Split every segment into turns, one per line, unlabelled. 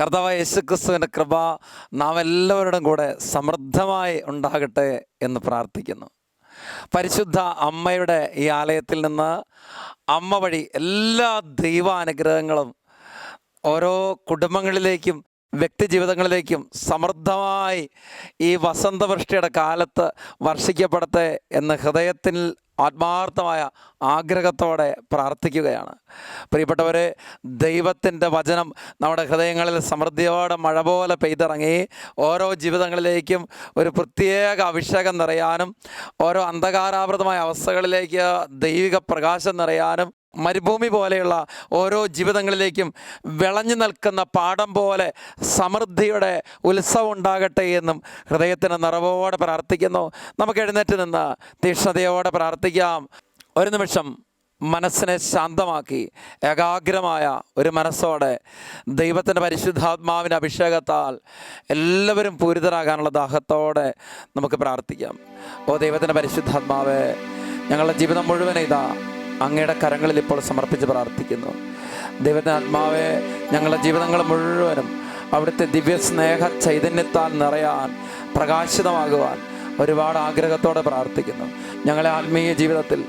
കർത്താവ് യേശുക്രിസ്തുവിന്റെ കൃപ നാം എല്ലാവരുടെയും കൂടെ സമൃദ്ധമായി ഉണ്ടാകട്ടെ എന്ന് പ്രാർത്ഥിക്കുന്നു. പരിശുദ്ധ അമ്മയുടെ ഈ ആലയത്തിൽ നിന്ന് അമ്മ വഴി എല്ലാ ദൈവാനുഗ്രഹങ്ങളും ഓരോ കുടുംബങ്ങളിലേക്കും വ്യക്തി ജീവിതങ്ങളിലേക്കും സമൃദ്ധമായി ഈ വസന്തവൃഷ്ടിയുടെ കാലത്ത് വർഷിക്കപ്പെടട്ടെ എന്ന് ഹൃദയത്തിൽ ആത്മാർത്ഥമായ ആഗ്രഹത്തോടെ പ്രാർത്ഥിക്കുകയാണ്. പ്രിയപ്പെട്ടവരെ ദൈവത്തിന്റെ വചനം നമ്മുടെ ഹൃദയങ്ങളിൽ സമൃദ്ധിയോടെ മഴ പോലെ പെയ്തിറങ്ങി ഓരോ ജീവിതങ്ങളിലേക്കും ഒരു പ്രത്യേക അഭിഷേകം നിറയാനും ഓരോ അന്ധകാരാവൃതമായ അവസ്ഥകളിലേക്ക് ദൈവിക പ്രകാശം നിറയാനും മരുഭൂമി പോലെയുള്ള ഓരോ ജീവിതങ്ങളിലേക്കും വിളഞ്ഞു നിൽക്കുന്ന പാടം പോലെ സമൃദ്ധിയുടെ ഉത്സവം ഉണ്ടാകട്ടെ എന്നും ഹൃദയത്തിന് നിറവോടെ പ്രാർത്ഥിക്കുന്നു. നമുക്ക് എഴുന്നേറ്റ് നിന്ന് തീക്ഷ്ണതയോടെ പ്രാർത്ഥിക്കാം. ഒരു നിമിഷം മനസ്സിനെ ശാന്തമാക്കി ഏകാഗ്രമായ ഒരു മനസ്സോടെ ദൈവത്തിന്റെ പരിശുദ്ധാത്മാവിന്റെ അഭിഷേകത്താൽ എല്ലാവരും പൂരിതരാകാനുള്ള ദാഹത്തോടെ നമുക്ക് പ്രാർത്ഥിക്കാം. ഓ ദൈവത്തിന്റെ പരിശുദ്ധാത്മാവേ ഞങ്ങളുടെ ജീവിതം മുഴുവൻ ഇതാ അങ്ങയുടെ കരങ്ങളിൽ ഇപ്പോൾ സമർപ്പിച്ച് പ്രാർത്ഥിക്കുന്നു. ദൈവത്തിന്റെ ആത്മാവെ ഞങ്ങളുടെ ജീവിതങ്ങൾ മുഴുവനും അവിടുത്തെ ദിവ്യ സ്നേഹ ചൈതന്യത്താൽ നിറയാൻ പ്രകാശിതമാകുവാൻ ഒരുപാട് ആഗ്രഹത്തോടെ പ്രാർത്ഥിക്കുന്നു. ഞങ്ങളെ ആത്മീയ ജീവിതത്തിൽ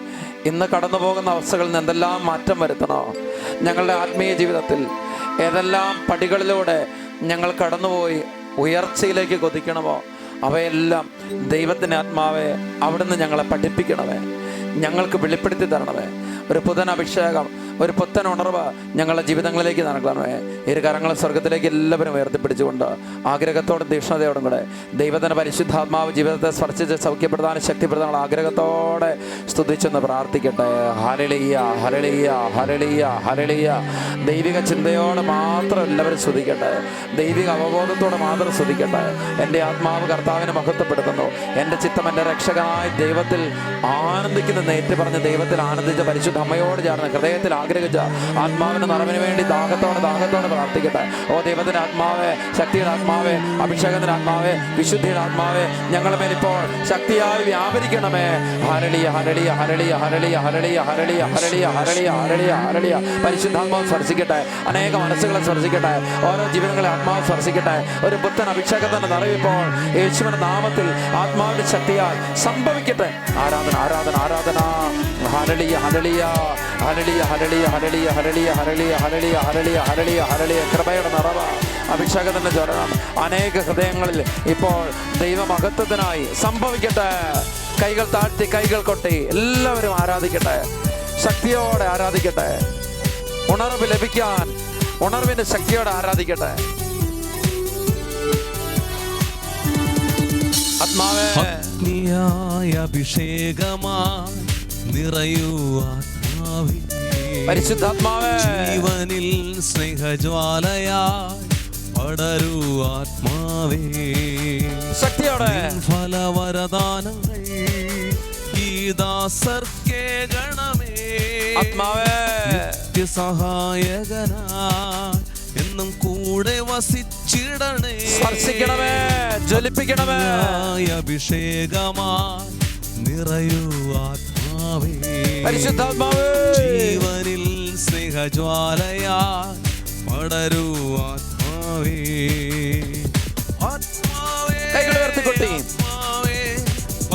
ഇന്ന് കടന്നു പോകുന്ന അവസ്ഥകളിൽ നിന്ന് എന്തെല്ലാം മാറ്റം വരുത്തണോ? ഞങ്ങളുടെ ആത്മീയ ജീവിതത്തിൽ ഏതെല്ലാം പടികളിലൂടെ ഞങ്ങൾ കടന്നുപോയി ഉയർച്ചയിലേക്ക് കൊതിക്കണമോ? അവയെല്ലാം ദൈവത്തിന്റെ ആത്മാവെ അവിടുന്ന് ഞങ്ങളെ പഠിപ്പിക്കണമേ. ഞങ്ങൾക്ക് വെളിപ്പെടുത്തി തരണമേ. ഒരു പുതൻ അഭിഷേകം ഒരു പുത്തൻ ഉണർവ് ഞങ്ങളുടെ ജീവിതങ്ങളിലേക്ക് നൽകണമേ ഇരു കരങ്ങളും സ്വർഗത്തിലേക്ക് എല്ലാവരും ഉയർത്തിപ്പിടിച്ചുകൊണ്ട് ആഗ്രഹത്തോടും തീക്ഷ്ണതയോടും കൂടെ ദൈവത്തിന്റെ പരിശുദ്ധാത്മാവ് ജീവിതത്തെ സ്പർശിച്ച് സൗഖ്യപ്രദാനം ശക്തിപ്രദാനം ആഗ്രഹത്തോടെ സ്തുതിച്ചെന്ന് പ്രാർത്ഥിക്കട്ടെ. ഹരളിയ ഹരളിയ ഹരളിയ ഹരളിയ ദൈവിക ചിന്തയോടെ മാത്രം എല്ലാവരും സ്തുതിക്കട്ടെ. ദൈവിക അവബോധത്തോടെ മാത്രം സ്തുതിക്കട്ടെ. എന്റെ ആത്മാവ് കർത്താവിനെ മഹത്വപ്പെടുത്തുന്നു. എന്റെ ചിത്തം എന്റെ രക്ഷകനായ ദൈവത്തിൽ ആനന്ദിക്കുന്ന നേറ്റ് പറഞ്ഞ ദൈവത്തിൽ ആനന്ദിച്ച പരിശുദ്ധ അമ്മയോട് ചേർന്ന് ഹൃദയത്തിൽ ആഗ്രഹിച്ച ആത്മാവിന്റെ നിറവിന് വേണ്ടി ദാഹത്തോടെ ദാഹത്തോടെ പ്രാർത്ഥിക്കട്ടെ ഓ ദൈവത്തിന്റെ ആത്മാവേ ശക്തിയുടെ ആത്മാവേ അഭിഷേകത്തിന്റെ ആത്മാവേ വിശുദ്ധിയുടെ ആത്മാവേ ഞങ്ങളുടെ മേലിപ്പോൾ ശക്തിയായി വ്യാപരിക്കണമേ ഹരളിയ ഹരളിയ ഹരളിയ ഹരളിയ ഹരളിയ ഹരളിയ ഹരളിയ ഹരളിയ ഹരളിയ ഹരളിയ പരിശുദ്ധാത്മാവ് സ്പർശിക്കട്ടെ അനേക മനസ്സുകളെ സ്പർശിക്കട്ടെ ഓരോ ജീവനങ്ങളെ ആത്മാവ് സ്പർശിക്കട്ടെ ഒരു പുത്തൻ അഭിഷേകത്തിന്റെ നിറവിപ്പോൾ യേശുവിന്റെ നാമത്തിൽ ആത്മാവിന്റെ ശക്തിയാൽ സംഭവിക്കട്ടെ ആരാധന ആരാധന ആരാധന ഹരളിയ ഹരളിയ ഹരളിയ ഹരളിയ ഹരളിയ ഹരളിയ ഹരളിയ ഹരളിയ ഹരളിയ ഹരളിയ ഹരളിയ ഹരളിയ. കൃപയുടെ നിറവ. അഭിഷേകത്തിന്റെ ജ്വരണം അനേക ഹൃദയങ്ങളിൽ ഇപ്പോൾ ദൈവമഹത്വത്തിനായി സംഭവിക്കട്ടെ. കൈകൾ താഴ്ത്തി കൈകൾ കൊട്ടി. എല്ലാവരും ആരാധിക്കട്ടെ. ശക്തിയോടെ ആരാധിക്കട്ടെ. ഉണർവ് ലഭിക്കാൻ ഉണർവിന്റെ ശക്തിയോടെ ആരാധിക്കട്ടെ. ആത്മാവേ.
അഭിഷേകമായി നിറയൂ ആത്മാവേ
പരിശുദ്ധാത്മാവേ.
ജീവനിൽ സ്നേഹജ്വാലയാ പടരൂ ആത്മാവേ.
ശക്തിയോടെ.
ഫലവരദാനങ്ങൾ ദാസർക്കേ ഗണമേ.
ആത്മാവേ.
നിത്യസഹായകനായി എന്നും കൂടെ വസിച്ചിടണേ.
സ്പർശിക്കണമേ ജ്വലിപ്പിക്കണമേ.
അഭിഷേകമാ നിറയൂ ആത്മാവേ.
പരിശുദ്ധാത്മാവേ.
ജീവനിൽ സ്നേഹജ്വാലയാ. പടരൂ ആത്മാവേ.
കൈകൾ ഉയർത്തിക്കൊട്ടി.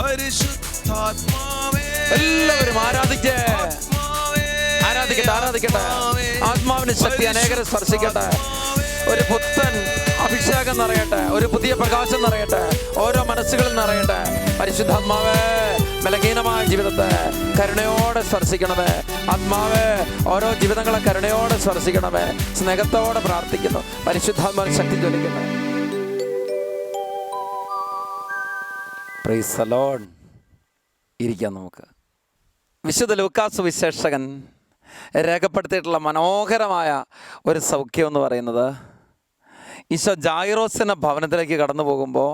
പരിശുദ്ധാത്മാവേ.
എല്ലാവരും ആരാധിക്കേ ആരാധിക്കട്ടെ ആരാധിക്കട്ടെ. ആത്മാവിന് ശക്തി അനേകരെ സ്പർശിക്കട്ടെ. ഒരു പുത്തൻ അഭിഷേകം നിറയട്ടെ. ഒരു പുതിയ പ്രകാശം നിറയട്ടെ. ഓരോ മനസ്സുകളിൽ നിറയട്ടെ. പരിശുദ്ധാത്മാവേ. ബലഹീനമായ ജീവിതത്തെ കരുണയോടെ സ്പർശിക്കണമേ. ആത്മാവേ ഓരോ ജീവിതങ്ങളെ കരുണയോടെ സ്പർശിക്കണമേ. സ്നേഹത്തോടെ പ്രാർത്ഥിക്കുന്നു. പരിശുദ്ധാത്മാവിന് ശക്തി ജ്വലിക്കുന്നു. ഇരിക്കാം നമുക്ക്. വിശുദ്ധ ലൂക്കാസ് വിശേഷകൻ രേഖപ്പെടുത്തിയിട്ടുള്ള മനോഹരമായ ഒരു സൗഖ്യം എന്ന് പറയുന്നത് ഈശോ ജായിറോസിന്റെ ഭവനത്തിലേക്ക് കടന്നു പോകുമ്പോൾ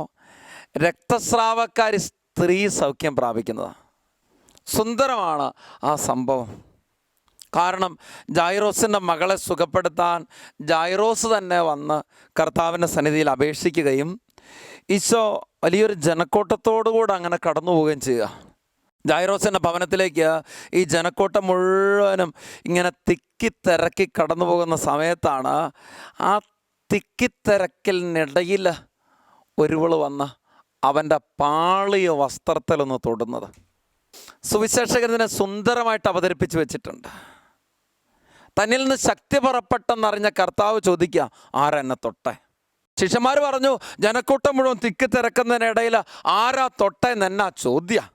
രക്തസ്രാവക്കാരി സ്ത്രീ സൗഖ്യം പ്രാപിക്കുന്നത്. സുന്ദരമാണ് ആ സംഭവം. കാരണം ജൈറോസിന്റെ മകളെ സുഖപ്പെടുത്താൻ ജൈറോസ് തന്നെ വന്ന് കർത്താവിന്റെ സന്നിധിയിൽ അപേക്ഷിക്കുകയും ഈശോ വലിയൊരു ജനക്കൂട്ടത്തോടുകൂടെ അങ്ങനെ കടന്നു പോവുകയും ചെയ്യുക. ജൈറോസിന്റെ ഭവനത്തിലേക്ക് ഈ ജനക്കൂട്ടം മുഴുവനും ഇങ്ങനെ തിക്കിത്തിരക്കി കടന്നു പോകുന്ന സമയത്താണ് ആ തിക്കിത്തിരക്കലിനിടയിൽ ഒരുവൾ വന്ന് അവന്റെ പാളിയ വസ്ത്രത്തിലൊന്ന് തൊടുന്നത്. സുവിശേഷകരനെ സുന്ദരമായിട്ട് അവതരിപ്പിച്ച് വെച്ചിട്ടുണ്ട്. തന്നിൽ നിന്ന് ശക്തി പുറപ്പെട്ടെന്നറിഞ്ഞ കർത്താവ് ചോദിക്കുക ആരെന്നെ തൊട്ടെ? ശിഷ്യന്മാർ പറഞ്ഞു ജനക്കൂട്ടം മുഴുവൻ തിക്കി തിരക്കുന്നതിനിടയിൽ ആരാ തൊട്ടെ എന്നാ ചോദ്യ.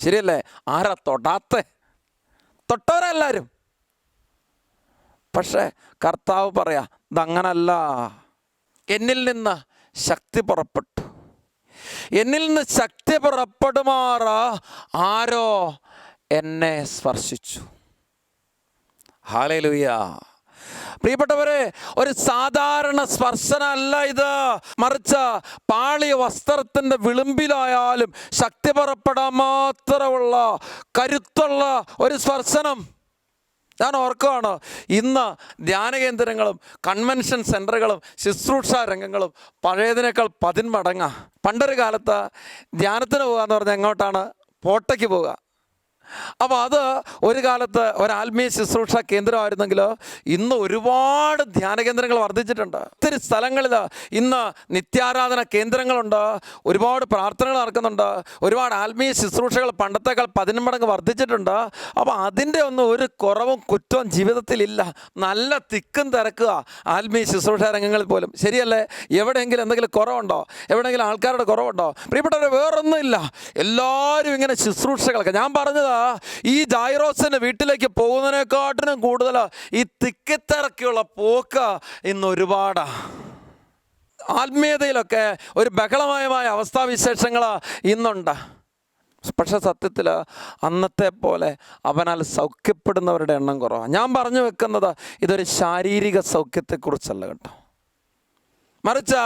ശരിയല്ലേ? ആരാ തൊടാത്തെ? തൊട്ടവരെല്ലാവരും പക്ഷേ കർത്താവ് പറയാ ഇതങ്ങനല്ല. എന്നിൽ നിന്ന് ശക്തി പുറപ്പെട്ടു. എന്നിൽ നിന്ന് ശക്തി പുറപ്പെടുമാറ ആരോ എന്നെ സ്പർശിച്ചു. ഹാലയിലൂയ പ്രിയപ്പെട്ടവരെ ഒരു സാധാരണ സ്പർശനമല്ല ഇത്. മറിച്ച് പാളിയ വസ്ത്രത്തിന്റെ വിളിമ്പിലായാലും ശക്തി പുറപ്പെടാൻ മാത്രമുള്ള കരുത്തുള്ള ഒരു സ്പർശനം. ഞാൻ ഓർക്കുവാണ് ഇന്ന് ധ്യാനകേന്ദ്രങ്ങളും കൺവെൻഷൻ സെന്ററുകളും ശുശ്രൂഷ രംഗങ്ങളും പഴയതിനേക്കാൾ പതിന്മടങ്ങാ. പണ്ടൊരു കാലത്ത് ധ്യാനത്തിന് പോകുക എന്ന് പറഞ്ഞാൽ എങ്ങോട്ടാണ്? പോട്ടയ്ക്ക് പോവുക അപ്പോൾ അത് ഒരു കാലത്ത് ഒരു ശുശ്രൂഷ കേന്ദ്രമായിരുന്നെങ്കിൽ ഇന്ന് ഒരുപാട് ധ്യാന കേന്ദ്രങ്ങൾ വർദ്ധിച്ചിട്ടുണ്ട്. ഒത്തിരി സ്ഥലങ്ങളിൽ ഇന്ന് നിത്യാരാധന കേന്ദ്രങ്ങളുണ്ട് ഒരുപാട് പ്രാർത്ഥനകൾ നടക്കുന്നുണ്ട് ഒരുപാട് ആത്മീയ ശുശ്രൂഷകൾ പണ്ടത്തേക്കാൾ പതിന്മടങ്ങ് വർദ്ധിച്ചിട്ടുണ്ട്. അപ്പോൾ അതിന്റെ ഒന്നും ഒരു കുറവും കുറ്റവും ജീവിതത്തിലില്ല. നല്ല തിക്കും തിരക്കുക ആത്മീയ ശുശ്രൂഷ രംഗങ്ങളിൽ പോലും. ശരിയല്ലേ? എവിടെയെങ്കിലും എന്തെങ്കിലും കുറവുണ്ടോ? എവിടെയെങ്കിലും ആൾക്കാരുടെ കുറവുണ്ടോ? പ്രിയപ്പെട്ടവരെ വേറൊന്നുമില്ല. എല്ലാവരും ഇങ്ങനെ ശുശ്രൂഷകളൊക്കെ. ഞാൻ പറഞ്ഞത് ഈ ജൈറോസിന്റെ വീട്ടിലേക്ക് പോകുന്നതിനെക്കാട്ടിനും കൂടുതൽ ഈ തിക്കിത്തിറക്കിയുള്ള പോക്ക് ഇന്ന് ഒരുപാടാണ് ആത്മീയതയിലൊക്കെ ഒരു ബഹളമയമായ അവസ്ഥാവിശേഷങ്ങൾ ഇന്നുണ്ട്. പക്ഷെ സത്യത്തിൽ അന്നത്തെ പോലെ അവനാൽ സൗഖ്യപ്പെടുന്നവരുടെ എണ്ണം കുറവാണ് ഞാൻ പറഞ്ഞു വെക്കുന്നത് ഇതൊരു ശാരീരിക സൗഖ്യത്തെക്കുറിച്ചല്ല കേട്ടോ. മറിച്ച്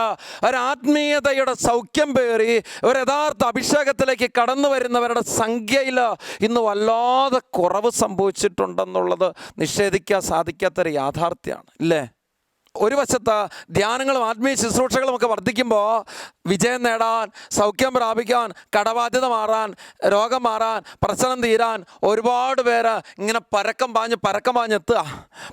ഒരാത്മീയതയുടെ സൗഖ്യം പേറി ഒരു യഥാർത്ഥ അഭിഷേകത്തിലേക്ക് കടന്നു വരുന്നവരുടെ സംഖ്യയിൽ ഇന്ന് വല്ലാതെ കുറവ് സംഭവിച്ചിട്ടുണ്ടെന്നുള്ളത് നിഷേധിക്കാൻ സാധിക്കാത്തൊരു യാഥാർത്ഥ്യമാണ് ഇല്ലേ? ഒരു വശത്ത് ധ്യാനങ്ങളും ആത്മീയ ശുശ്രൂഷകളും ഒക്കെ വർദ്ധിക്കുമ്പോൾ വിജയം നേടാൻ സൗഖ്യം പ്രാപിക്കാൻ കടബാധ്യത മാറാൻ രോഗം മാറാൻ പ്രശ്നം തീരാൻ ഒരുപാട് പേര് ഇങ്ങനെ പരക്കം പാഞ്ഞ് പരക്കം പാഞ്ഞെത്തുക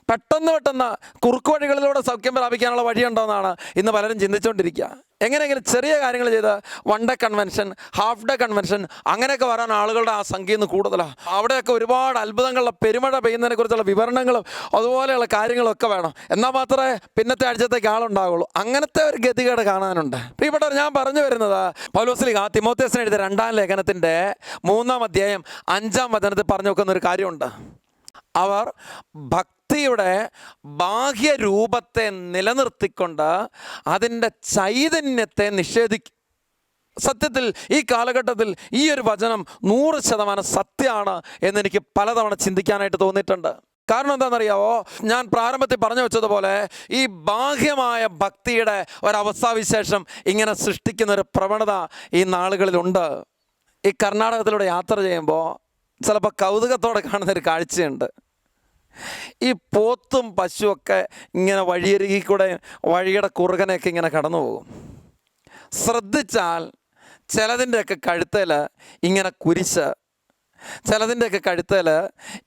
പെട്ടെന്ന് പെട്ടെന്ന് കുറുക്കു വഴികളിലൂടെ സൗഖ്യം പ്രാപിക്കാനുള്ള വഴിയുണ്ടോ എന്നാണ് ഇന്ന് പലരും ചിന്തിച്ചുകൊണ്ടിരിക്കുക. എങ്ങനെയെങ്കിലും ചെറിയ കാര്യങ്ങൾ ചെയ്ത് one day convention half day convention അങ്ങനെയൊക്കെ വരാൻ ആളുകളുടെ ആ സംഖ്യ ഇന്ന് കൂടുതലാണ് അവിടെയൊക്കെ ഒരുപാട് അത്ഭുതങ്ങളുടെ പെരുമഴ പെയ്യുന്നതിനെ കുറിച്ചുള്ള വിവരണങ്ങളും അതുപോലെയുള്ള കാര്യങ്ങളൊക്കെ വേണം. എന്നാൽ മാത്രമേ പിന്നത്തെ ആഴ്ചത്തേക്ക് ആളുണ്ടാവുള്ളൂ. അങ്ങനത്തെ ഒരു ഗതികേട് കാണാനുണ്ട്. പ്രിയപ്പെട്ടവർ ഞാൻ പറഞ്ഞു വരുന്നത് പൗലോസ്ലിക തിമോത്തേസിന് എഴുതിയ രണ്ടാം ലേഖനത്തിന്റെ മൂന്നാം അധ്യായം അഞ്ചാം വചനത്തിൽ പറഞ്ഞു വെക്കുന്ന ഒരു കാര്യമുണ്ട്. അവർ ഭക്തിയുടെ ബാഹ്യരൂപത്തെ നിലനിർത്തിക്കൊണ്ട് അതിന്റെ ചൈതന്യത്തെ നിഷേധിക്കും സത്യത്തിൽ ഈ കാലഘട്ടത്തിൽ ഈ ഒരു വചനം നൂറ് ശതമാനം സത്യമാണ് എന്നെനിക്ക് പലതവണ ചിന്തിക്കാനായിട്ട് തോന്നിയിട്ടുണ്ട്. കാരണം എന്താണെന്നറിയാവോ? ഞാൻ പ്രാരംഭത്തിൽ പറഞ്ഞു വെച്ചതുപോലെ ഈ ബാഹ്യമായ ഭക്തിയുടെ ഒരവസ്ഥാവിശേഷം ഇങ്ങനെ സൃഷ്ടിക്കുന്ന ഒരു പ്രവണത ഈ നാളുകളിലുണ്ട്. ഈ കർണാടകത്തിലൂടെ യാത്ര ചെയ്യുമ്പോൾ ചിലപ്പോൾ കൗതുകത്തോടെ കാണുന്ന ഒരു കാഴ്ചയുണ്ട്. ഈ പോത്തും പശുവൊക്കെ ഇങ്ങനെ വഴിയരികിൽ കൂടെ വഴിയുടെ കുറുകനെയൊക്കെ ഇങ്ങനെ കടന്നു പോകും. ശ്രദ്ധിച്ചാൽ ചിലതിന്റെയൊക്കെ കഴുത്തൽ ഇങ്ങനെ കുരിശ് ചിലതിന്റെയൊക്കെ കഴുത്തൽ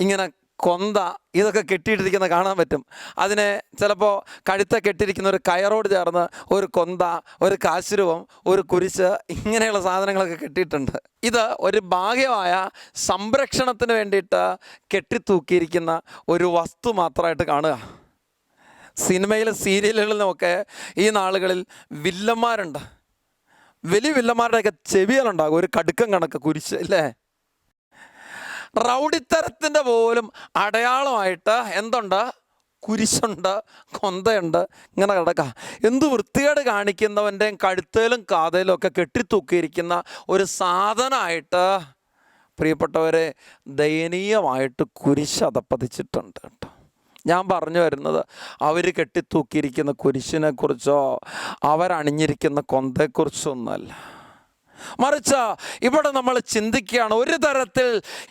ഇങ്ങനെ കൊന്ത ഇതൊക്കെ കെട്ടിയിട്ടിരിക്കുന്ന കാണാൻ പറ്റും. അതിനെ ചിലപ്പോൾ കഴുത്ത കെട്ടിയിരിക്കുന്ന ഒരു കയറോട് ചേർന്ന് ഒരു കൊന്ത ഒരു കാശുരൂപം ഒരു കുരിശ് ഇങ്ങനെയുള്ള സാധനങ്ങളൊക്കെ കെട്ടിയിട്ടുണ്ട്. ഇത് ഒരു ഭാഗ്യമായ സംരക്ഷണത്തിന് വേണ്ടിയിട്ട് കെട്ടിത്തൂക്കിയിരിക്കുന്ന ഒരു വസ്തു മാത്രമായിട്ട് കാണുക. സിനിമയിലും സീരിയലുകളിലുമൊക്കെ ഈ നാളുകളിൽ വില്ലന്മാരുണ്ട്. വലിയ വില്ലന്മാരുടെയൊക്കെ ചെവികളുണ്ടാകും. ഒരു കടുക്കം കണക്ക് കുരിശ് അല്ലേ? റൗഡിത്തരത്തിന്റെ പോലും അടയാളമായിട്ട് എന്തുണ്ട്? കുരിശുണ്ട് കൊന്തയുണ്ട് ഇങ്ങനെ കിടക്കാം. എന്ത് വൃത്തികേട് കാണിക്കുന്നവന്റെയും കഴുത്തേലും കാതയിലും ഒക്കെ കെട്ടിത്തൂക്കിയിരിക്കുന്ന ഒരു സാധനമായിട്ട് പ്രിയപ്പെട്ടവരെ ദയനീയമായിട്ട് കുരിശ് അതപ്പതിച്ചിട്ടുണ്ട് കേട്ടോ. ഞാൻ പറഞ്ഞു വരുന്നത് അവർ കെട്ടിത്തൂക്കിയിരിക്കുന്ന കുരിശിനെക്കുറിച്ചോ അവരണിഞ്ഞിരിക്കുന്ന കൊന്തയെക്കുറിച്ചോ ഒന്നല്ല മറിച്ച് ഇവിടെ നമ്മൾ ചിന്തിക്കുകയാണ് ഒരു തരത്തിൽ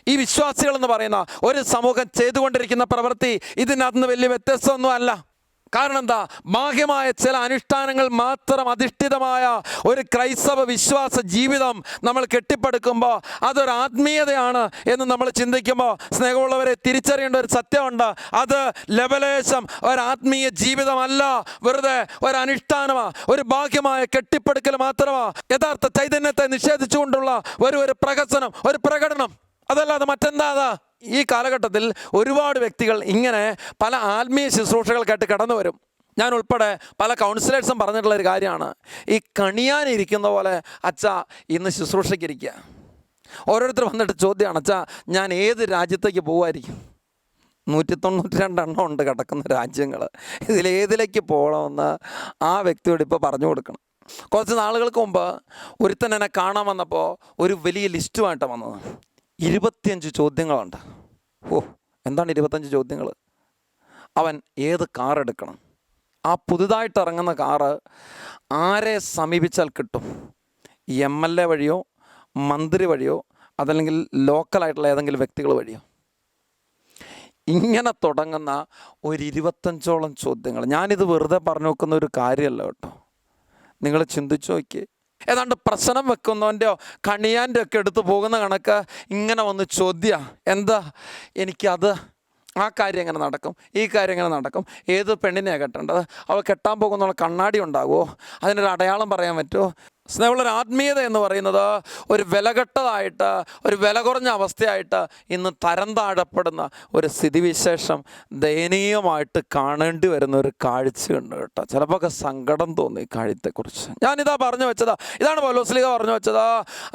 ഈ വിശ്വാസികൾ എന്ന് പറയുന്ന ഒരു സമൂഹം ചെയ്തുകൊണ്ടിരിക്കുന്ന പ്രവൃത്തി ഇതിനകത്ത് വലിയ വ്യത്യസ്തമൊന്നും അല്ല. കാരണം എന്താ ബാഹ്യമായ ചില അനുഷ്ഠാനങ്ങൾ മാത്രം അധിഷ്ഠിതമായ ഒരു ക്രൈസ്തവ വിശ്വാസ ജീവിതം നമ്മൾ കെട്ടിപ്പടുക്കുമ്പോൾ അതൊരു ആത്മീയതയാണ് എന്ന് നമ്മൾ ചിന്തിക്കുമ്പോൾ സ്നേഹമുള്ളവരെ തിരിച്ചറിയേണ്ട ഒരു സത്യമുണ്ട്. അത് ലബലേശം ഒരു ആത്മീയ ജീവിതമല്ല. വെറുതെ ഒരു ഒരു ബാഹ്യമായ കെട്ടിപ്പടുക്കൽ മാത്രമാ. യഥാർത്ഥ ചൈതന്യത്തെ നിഷേധിച്ചുകൊണ്ടുള്ള ഒരു ഒരു പ്രകസനം ഒരു പ്രകടനം. അതല്ലാതെ മറ്റെന്താ ഈ കാലഘട്ടത്തിൽ ഒരുപാട് വ്യക്തികൾ ഇങ്ങനെ പല ആത്മീയ ശുശ്രൂഷകൾക്കായിട്ട് കടന്നു വരും. ഞാൻ ഉൾപ്പെടെ പല കൗൺസിലേഴ്സും പറഞ്ഞിട്ടുള്ള ഒരു കാര്യമാണ്. ഈ കണിയാനിരിക്കുന്ന പോലെ അച്ഛ ഇന്ന് ശുശ്രൂഷയ്ക്കിരിക്കുക ഓരോരുത്തർ വന്നിട്ട് ചോദ്യമാണ് അച്ഛാ ഞാൻ ഏത് രാജ്യത്തേക്ക് പോകുമായിരിക്കും നൂറ്റി തൊണ്ണൂറ്റി രണ്ടെണ്ണം ഉണ്ട് കിടക്കുന്ന രാജ്യങ്ങൾ ഇതിലേതിലേക്ക് പോകണമെന്ന് ആ വ്യക്തിയോട് ഇപ്പോൾ പറഞ്ഞു കൊടുക്കണം. കുറച്ച് നാളുകൾക്ക് മുമ്പ് ഒരുത്തൻ എന്നെ കാണാൻ വന്നപ്പോൾ ഒരു വലിയ ലിസ്റ്റുമായിട്ടാണ് വന്നത്. ഇരുപത്തിയഞ്ച് ചോദ്യങ്ങളുണ്ട്. ഓ എന്താണ് ഇരുപത്തഞ്ച് ചോദ്യങ്ങൾ അവൻ ഏത് കാർ എടുക്കണം? ആ പുതുതായിട്ട് ഇറങ്ങുന്ന കാറ് ആരെ സമീപിച്ചാൽ കിട്ടും? എം എൽ എ വഴിയോ മന്ത്രി വഴിയോ അതല്ലെങ്കിൽ ലോക്കലായിട്ടുള്ള ഏതെങ്കിലും വ്യക്തികൾ വഴിയോ? ഇങ്ങനെ തുടങ്ങുന്ന ഒരു ഇരുപത്തഞ്ചോളം ചോദ്യങ്ങൾ. ഞാനിത് വെറുതെ പറഞ്ഞു നോക്കുന്ന ഒരു കാര്യമല്ല കേട്ടോ. നിങ്ങൾ ചിന്തിച്ചു നോക്കി ഏതാണ്ട് പ്രശ്നം വെക്കുന്നവന്റെയോ കണിയാന്റെ ഒക്കെ എടുത്ത് പോകുന്ന കണക്ക് ഇങ്ങനെ വന്ന് ചോദ്യ. എന്താ? എനിക്കത് ആ കാര്യം എങ്ങനെ നടക്കും? ഈ കാര്യം എങ്ങനെ നടക്കും? ഏത് പെണ്ണിനെയാണ് കെട്ടേണ്ടത്? അവൾ കെട്ടാൻ പോകുന്നുള്ള കണ്ണാടി ഉണ്ടാകുമോ? അതിനൊരു അടയാളം പറയാൻ പറ്റുമോ? സ്നേഹമുള്ളൊരു ആത്മീയത എന്ന് പറയുന്നത് ഒരു വിലകെട്ടതായിട്ട് ഒരു വില കുറഞ്ഞ അവസ്ഥയായിട്ട് ഇന്ന് തരം താഴപ്പെടുന്ന ഒരു സ്ഥിതിവിശേഷം ദയനീയമായിട്ട് കാണേണ്ടി വരുന്ന ഒരു കാഴ്ചയുണ്ട് കേട്ടോ. ചിലപ്പോൾ സങ്കടം തോന്നി കാഴ്ചത്തെക്കുറിച്ച് ഞാനിതാ പറഞ്ഞു വെച്ചതാ. ഇതാണ് പൗലോസ്ലിക പറഞ്ഞു വെച്ചത്.